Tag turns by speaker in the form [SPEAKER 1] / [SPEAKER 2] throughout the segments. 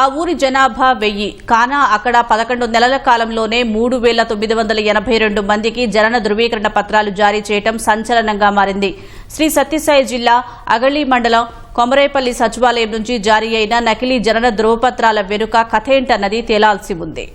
[SPEAKER 1] ఆ ఊరి జనాభా వెయ్యి. కానా అక్కడ పదకొండు నెలల కాలంలోనే మూడు వేల తొమ్మిది వందల ఎనభై రెండు మందికి జనన ధృవీకరణ పత్రాలు జారీ చేయటం సంచలనంగా మారింది. శ్రీ సత్యసాయి జిల్లా అగళి మండలం కొమరేపల్లి సచివాలయం నుంచి జారీ అయిన నకిలీ జనన ధృవపత్రాల వెనుక కథేంటన్నది తేలాల్సి ఉంది.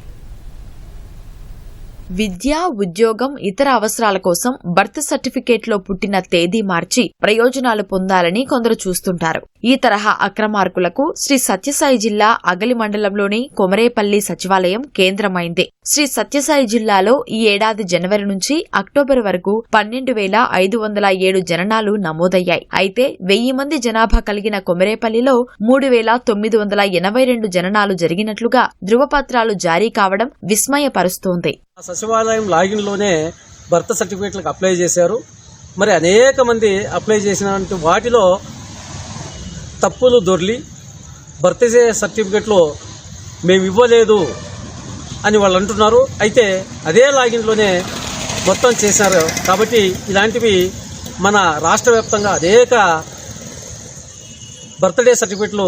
[SPEAKER 2] విద్య ఉద్యోగం ఇతర అవసరాల కోసం బర్త్ సర్టిఫికేట్లో పుట్టిన తేదీ మార్చి ప్రయోజనాలు పొందాలని కొందరు చూస్తుంటారు. ఈ తరహా అక్రమార్కులకు శ్రీ సత్యసాయి జిల్లా అగలి మండలంలోని కొమరేపల్లి సచివాలయం కేంద్రమైంది. శ్రీ సత్యసాయి జిల్లాలో ఈ ఏడాది జనవరి నుంచి అక్టోబర్ వరకు పన్నెండు వేల ఐదు వందల ఏడు జననాలు నమోదయ్యాయి. అయితే వెయ్యి మంది జనాభా కలిగిన కొమరేపల్లిలో మూడు వేల తొమ్మిది వందల ఎనభై రెండు జననాలు జరిగినట్లుగా ధృవపత్రాలు జారీ కావడం విస్మయపరుస్తోంది.
[SPEAKER 3] ఆ సచివాలయం లాగిన్లోనే బర్త్ సర్టిఫికేట్లకు అప్లై చేశారు. మరి అనేక మంది అప్లై చేసిన వాటిలో తప్పులు దొర్లి బర్త్ సర్టిఫికేట్లో మేము ఇవ్వలేదు అని వాళ్ళు అంటున్నారు. అయితే అదే లాగిన్లోనే మొత్తం చేశారు. కాబట్టి ఇలాంటివి మన రాష్ట్ర వ్యాప్తంగా అనేక బర్త్డే సర్టిఫికెట్లు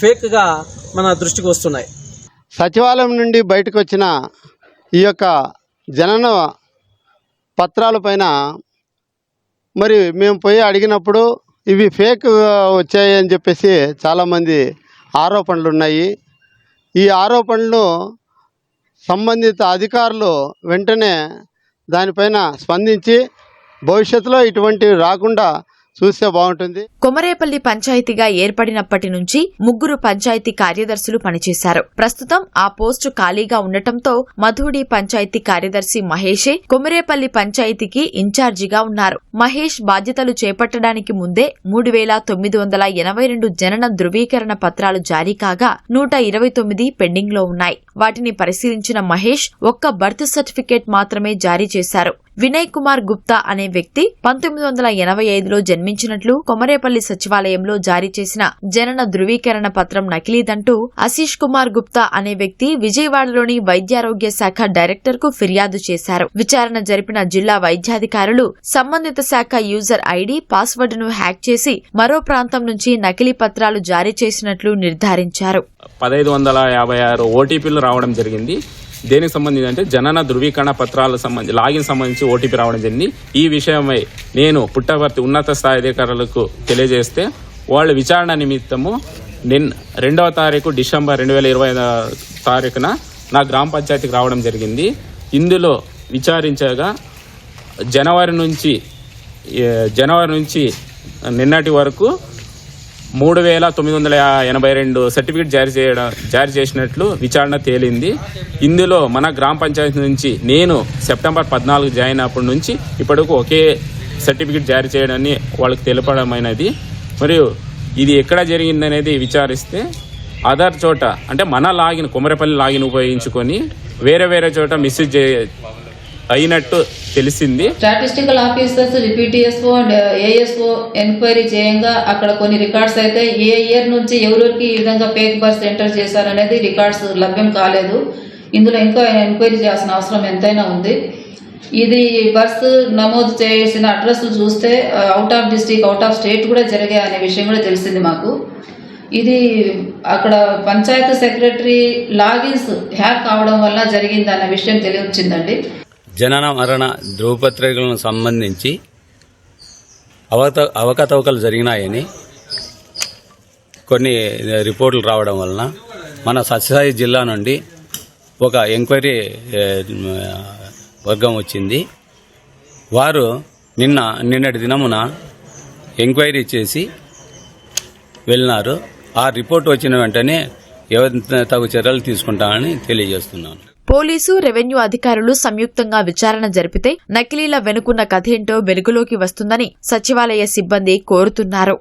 [SPEAKER 3] ఫేక్గా మన దృష్టికి వస్తున్నాయి.
[SPEAKER 4] సచివాలయం నుండి బయటకు వచ్చిన ఈ యొక్క జనన పత్రాలపైన మరి మేము పోయి అడిగినప్పుడు ఇవి ఫేక్ వచ్చాయి అని చెప్పేసి చాలామంది ఆరోపణలు ఉన్నాయి ఈ ఆరోపణలు సంబంధిత అధికారులు వెంటనే దానిపైన స్పందించి భవిష్యత్తులో ఇటువంటివి రాకుండా చూస్తే బాగుంటుంది.
[SPEAKER 2] కొమరేపల్లి పంచాయతీగా ఏర్పడినప్పటి నుంచి ముగ్గురు పంచాయతీ కార్యదర్శులు పనిచేశారు. ప్రస్తుతం ఆ పోస్టు ఖాళీగా ఉండటంతో మధుడి పంచాయతీ కార్యదర్శి మహేషే కొమరేపల్లి పంచాయతీకి ఇన్ఛార్జిగా ఉన్నారు. మహేష్ బాధ్యతలు చేపట్టడానికి ముందే మూడు వేల తొమ్మిది వందల ఎనభై రెండు జనన ధృవీకరణ పత్రాలు జారీ కాగా నూట ఇరవై తొమ్మిది పెండింగ్లో ఉన్నాయి. వాటిని పరిశీలించిన మహేష్ ఒక్క బర్త్ సర్టిఫికేట్ మాత్రమే జారీ చేశారు. వినయ్ కుమార్ గుప్తా అనే వ్యక్తి పంతొమ్మిది వందల ఎనభై ఐదులో జన్మించినట్లు కొమరేపల్లి సచివాలయంలో జారీ చేసిన జనన ధృవీకరణ పత్రం నకిలీదంటూ ఆశీష్ కుమార్ గుప్తా అనే వ్యక్తి విజయవాడలోని వైద్యారోగ్య శాఖ డైరెక్టర్కు ఫిర్యాదు చేశారు. విచారణ జరిపిన జిల్లా వైద్యాధికారులు సంబంధిత శాఖ యూజర్ ఐడి పాస్వర్డ్ను హ్యాక్ చేసి మరో ప్రాంతం నుంచి నకిలీ పత్రాలు జారీ చేసినట్లు నిర్ధారించారు.
[SPEAKER 5] పదహైదు వందల యాభై ఆరు ఓటీపీలు రావడం జరిగింది. దేనికి సంబంధించి అంటే జనన ధృవీకరణ పత్రాలకు సంబంధించి లాగిన్ సంబంధించి ఓటీపీ రావడం జరిగింది. ఈ విషయమై నేను పుట్టవర్తి ఉన్నత స్థాయి అధికారులకు తెలియజేస్తే వాళ్ళ విచారణ నిమిత్తము నిన్ రెండవ తారీఖు డిసెంబర్ రెండు వేల ఇరవై తారీఖున నా గ్రామ పంచాయతీకి రావడం జరిగింది. ఇందులో విచారించగా జనవరి నుంచి జనవరి నుంచి నిన్నటి వరకు మూడు వేల తొమ్మిది వందల ఎనభై రెండు సర్టిఫికేట్ జారీ చేయడం జారీ చేసినట్లు విచారణ తేలింది. ఇందులో మన గ్రామ పంచాయతీ నుంచి నేను సెప్టెంబర్ పద్నాలుగు జాయిన్ అయినప్పటి నుంచి ఇప్పటికు ఒకే సర్టిఫికేట్ జారీ చేయడాన్ని వాళ్ళకి తెలపడమైనది. మరియు ఇది ఎక్కడ జరిగిందనేది విచారిస్తే అదర్ చోట అంటే మన లాగిన్ కుమరపల్లి లాగిన్ ఉపయోగించుకొని వేరే వేరే చోట మిస్యూజ్ అయినట్టు తెలిసింది.
[SPEAKER 6] స్టాటిస్టికల్ ఆఫీసర్స్ రిపీటీఎస్ఓ అండ్ ఏఎస్ఓ ఎంక్వైరీ చేయంగా అక్కడ కొన్ని రికార్డ్స్ అయితే ఏ ఇయర్ నుంచి ఎవరికి ఈ విధంగా పేక్ బస్ ఎంటర్ చేశారనేది రికార్డ్స్ లభ్యం కాలేదు. ఇందులో ఇంకా ఎంక్వైరీ చేయాల్సిన అవసరం ఎంతైనా ఉంది. ఇది బస్సు నమోదు చేసిన అడ్రస్ చూస్తే out of district out of state కూడా జరిగాయి అనే విషయం కూడా తెలిసింది మాకు. ఇది అక్కడ పంచాయతీ సెక్రటరీ లాగిన్స్ హ్యాక్ కావడం వల్ల జరిగింది అనే విషయం తెలియొచ్చిందండి.
[SPEAKER 7] జనన మరణ ధృవపత్రికలను సంబంధించి అవత అవకతవకలు జరిగినాయని కొన్ని రిపోర్టులు రావడం వలన మన సత్యసాయి జిల్లా నుండి ఒక ఎంక్వైరీ వర్గం వచ్చింది. వారు నిన్న నిన్నటి దినమున ఎంక్వైరీ చేసి వెళ్ళినారు. ఆ రిపోర్ట్ వచ్చిన వెంటనే ఎవరి తగు చర్యలు తీసుకుంటామని తెలియజేస్తున్నాను.
[SPEAKER 2] పోలీసు రెవెన్యూ అధికారులు సంయుక్తంగా విచారణ జరిపితే నకిలీల వెనుకున్న కథేంటో వెలుగులోకి వస్తుందని సచివాలయ సిబ్బంది కోరుతున్నారు.